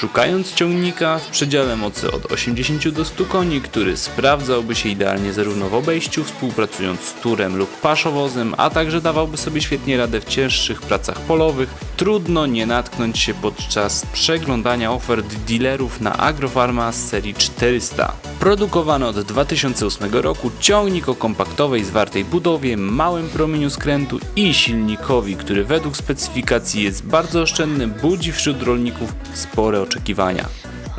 Szukając ciągnika w przedziale mocy od 80 do 100 koni, który sprawdzałby się idealnie zarówno w obejściu, współpracując z turem lub paszowozem, a także dawałby sobie świetnie radę w cięższych pracach polowych, trudno nie natknąć się podczas przeglądania ofert dealerów na Agrofarma z serii 400. Produkowany od 2008 roku ciągnik o kompaktowej, zwartej budowie, małym promieniu skrętu i silnikowi, który według specyfikacji jest bardzo oszczędny, budzi wśród rolników spore oczekiwania.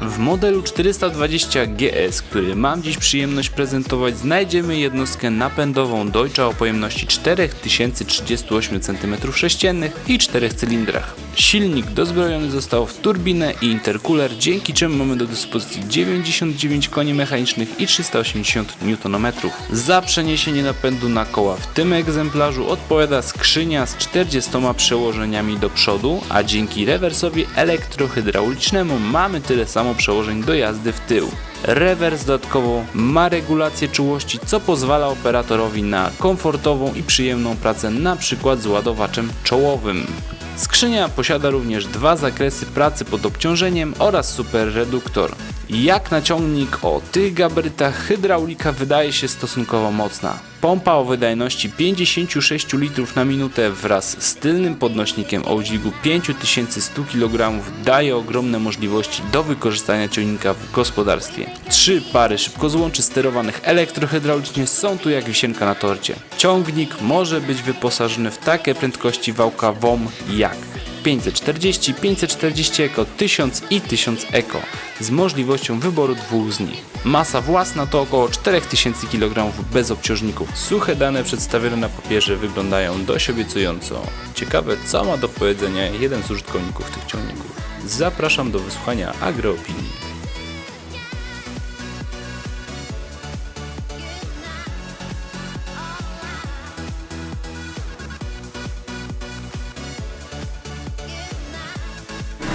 W modelu 420 GS, który mam dziś przyjemność prezentować, znajdziemy jednostkę napędową Deutsche o pojemności 4038 cm3 i 4 cylindrach. Silnik dozbrojony został w turbinę i intercooler, dzięki czemu mamy do dyspozycji 99 koni mechanicznych i 380 Nm. Za przeniesienie napędu na koła w tym egzemplarzu odpowiada skrzynia z 40 przełożeniami do przodu, a dzięki rewersowi elektrohydraulicznemu mamy tyle samo przełożeń do jazdy w tył. Rewers dodatkowo ma regulację czułości, co pozwala operatorowi na komfortową i przyjemną pracę, przykład z ładowaczem czołowym. Skrzynia posiada również dwa zakresy pracy pod obciążeniem oraz superreduktor. Jak na ciągnik o tych gabarytach hydraulika wydaje się stosunkowo mocna. Pompa o wydajności 56 litrów na minutę wraz z tylnym podnośnikiem o udźwigu 5100 kg daje ogromne możliwości do wykorzystania ciągnika w gospodarstwie. Trzy pary szybkozłączy sterowanych elektrohydraulicznie są tu jak wisienka na torcie. Ciągnik może być wyposażony w takie prędkości wałka WOM jak 540, 540 Eco, 1000 i 1000 Eco z możliwością wyboru dwóch z nich. Masa własna to około 4000 kg bez obciążników. Suche dane przedstawione na papierze wyglądają dość obiecująco. Ciekawe co ma do powiedzenia jeden z użytkowników tych ciągników. Zapraszam do wysłuchania agroopinii.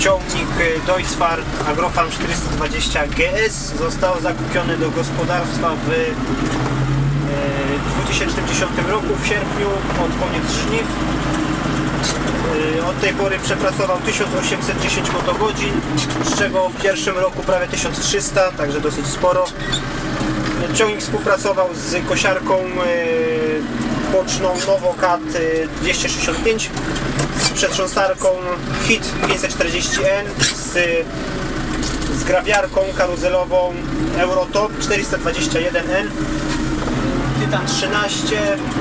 Ciągnik y, Deutschfahrt Agrofarm 420 GS został zakupiony do gospodarstwa w y, 2010 roku w sierpniu pod koniec żniw. Y, Od tej pory przepracował 1810 motogodzin, z czego w pierwszym roku prawie 1300, także dosyć sporo. Ciągnik współpracował z kosiarką y, boczną Novocat y, 265 z przetrząsarką HIT 540N z, z grabiarką karuzelową Eurotop 421N Tytan 13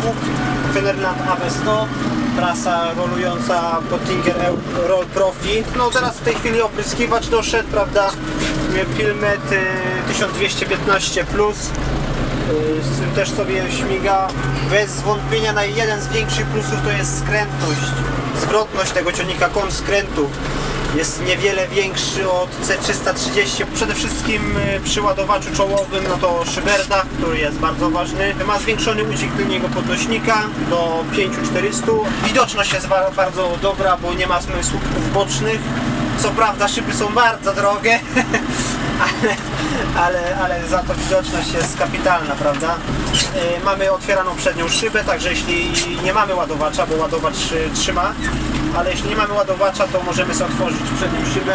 Łuk Fenerland AB100 trasa rolująca Pottinger Roll Profi. No teraz w tej chwili opryskiwacz doszedł prawda Pilmet y, 1215 plus. Y, z tym też sobie śmiga. Bez wątpienia jeden z większych plusów to jest skrętność, zwrotność tego ciągnika, kąt skrętu jest niewiele większy od C330. Przede wszystkim y, przy ładowaczu czołowym no to szyberda, który jest bardzo ważny. Ma zwiększony udźwig tylniego podnośnika do 5400. Widoczność jest bardzo dobra, bo nie ma słupków bocznych. Co prawda szyby są bardzo drogie, ale, ale, za to widoczność jest kapitalna, prawda? Yy, mamy otwieraną przednią szybę, także jeśli nie mamy ładowacza, bo ładowacz y, trzyma, ale jeśli nie mamy ładowacza, to możemy sobie otworzyć przednią szybę.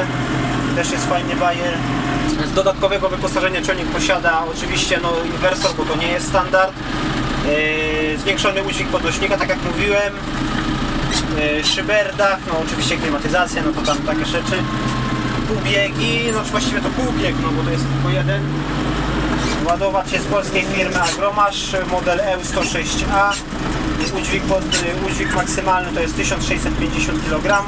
Też jest fajny bajer. Z dodatkowego wyposażenia ciągnik posiada oczywiście no, inwersor, bo to nie jest standard. Yy, zwiększony udźwig podnośnika, tak jak mówiłem. Yy, szyberdach, no oczywiście klimatyzacja, no to tam takie rzeczy półbiegi, no czy właściwie to półbieg, no bo to jest tylko jeden. Ładowacz jest polskiej firmy Agromasz, model E EU106A. Udźwig, pod, udźwig maksymalny to jest 1650 kg.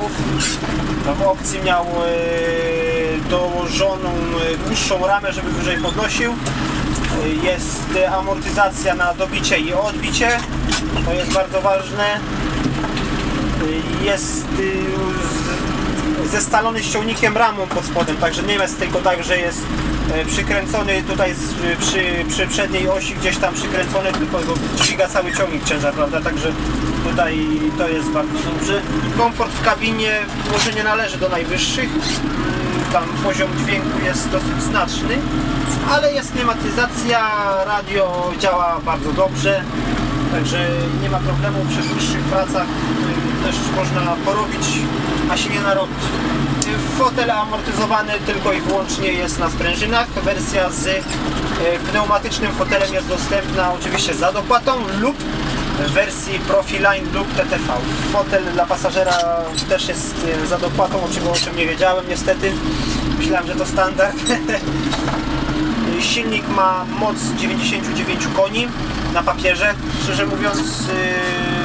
W opcji miał e, dołożoną e, dłuższą ramę, żeby wyżej podnosił. E, Jest amortyzacja na dobicie i odbicie. To jest bardzo ważne. Jest zestalony ściągnikiem ramą pod spodem, także nie jest tylko tak, że jest e, przykręcony tutaj przy, przy przedniej osi gdzieś tam przykręcony, tylko go dźwiga cały ciągnik ciężar, prawda, także tutaj to jest bardzo dobrze. Komfort w kabinie może nie należy do najwyższych, Mm, tam poziom dźwięku jest dosyć znaczny, ale jest klimatyzacja, radio działa bardzo dobrze, także nie ma problemu przy dłuższych pracach też można porobić, a się nie narobić. Fotel amortyzowany tylko i wyłącznie jest na sprężynach. Wersja z e, pneumatycznym fotelem jest dostępna oczywiście za dopłatą lub w wersji Profiline lub TTV. Fotel dla pasażera też jest e, za dopłatą, o czym, o czym nie wiedziałem niestety. Myślałem, że to standard. Silnik ma moc 99 koni na papierze. Szczerze mówiąc, yy,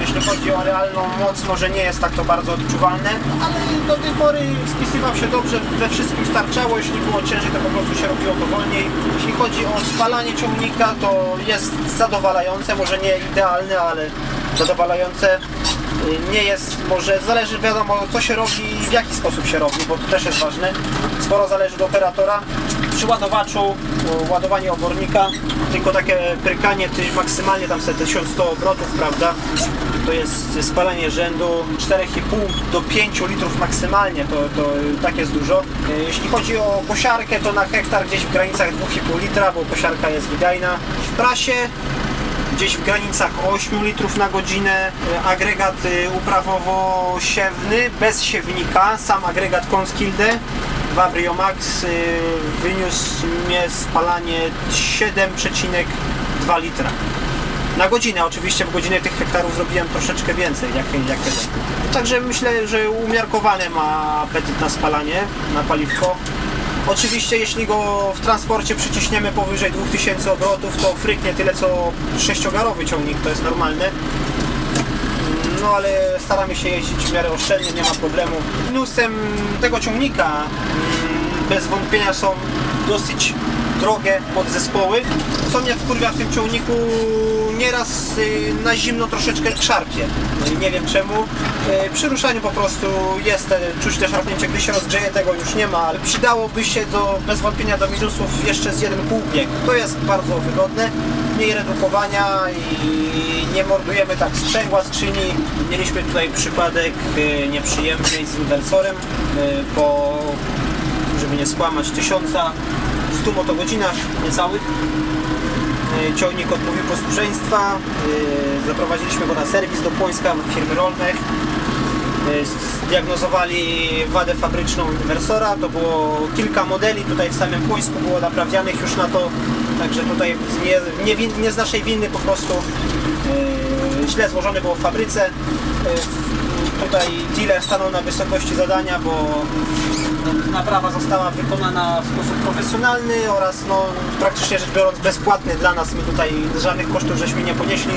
jeśli chodzi o realną moc, może nie jest tak to bardzo odczuwalne, ale do tej pory spisywał się dobrze, we wszystkim starczało. Jeśli było ciężej, to po prostu się robiło to wolniej. Jeśli chodzi o spalanie ciągnika, to jest zadowalające, może nie idealne, ale zadowalające. Yy, Nie jest, może zależy wiadomo co się robi i w jaki sposób się robi, bo to też jest ważne. Sporo zależy od operatora. Przy ładowaczu, o, ładowanie obornika, tylko takie prykanie, maksymalnie tam sobie 1100 obrotów, prawda? To jest spalanie rzędu 4,5 do 5 litrów maksymalnie, to, to tak jest dużo. E, Jeśli chodzi o kosiarkę, to na hektar gdzieś w granicach 2,5 litra, bo kosiarka jest wydajna. W prasie gdzieś w granicach 8 litrów na godzinę. E, Agregat uprawowo-siewny, bez siewnika, sam agregat Conskilde. Vabrio Max y, wyniósł mnie spalanie 7,2 litra. Na godzinę, oczywiście w godzinę tych hektarów zrobiłem troszeczkę więcej, jak, jak Także myślę, że umiarkowany ma apetyt na spalanie, na paliwko. Oczywiście jeśli go w transporcie przyciśniemy powyżej 2000 obrotów, to fryknie tyle co sześciogarowy ciągnik, to jest normalne. No ale staramy się jeździć w miarę oszczędnie, nie ma problemu. Minusem tego ciągnika mm, bez wątpienia są dosyć drogie podzespoły. Co mnie wkurwia w tym ciągniku, nieraz y, na zimno troszeczkę szarpie. No nie wiem czemu. Y, Przy ruszaniu po prostu jest czuć te szarpnięcie, gdy się rozgrzeje tego już nie ma, ale przydałoby się do, bez wątpienia do minusów jeszcze z jeden półbieg. To jest bardzo wygodne, mniej redukowania i nie mordujemy tak sprzęgła skrzyni. Mieliśmy tutaj przypadek y, nieprzyjemny z inwersorem y, po, żeby nie skłamać, 1100 motogodzinach niecałych. Y, Ciągnik odmówił posłuszeństwa. Zaprowadziliśmy go na serwis do Płońska firmy Rolmech. Y, Zdiagnozowali wadę fabryczną inwersora. To było kilka modeli tutaj w samym Płońsku było naprawianych już na to. Także tutaj nie, nie, nie z naszej winy po prostu y, źle złożone było w fabryce. Y, Tutaj dealer stanął na wysokości zadania, bo naprawa została wykonana w sposób profesjonalny oraz no, praktycznie rzecz biorąc bezpłatny dla nas. My tutaj żadnych kosztów żeśmy nie ponieśli.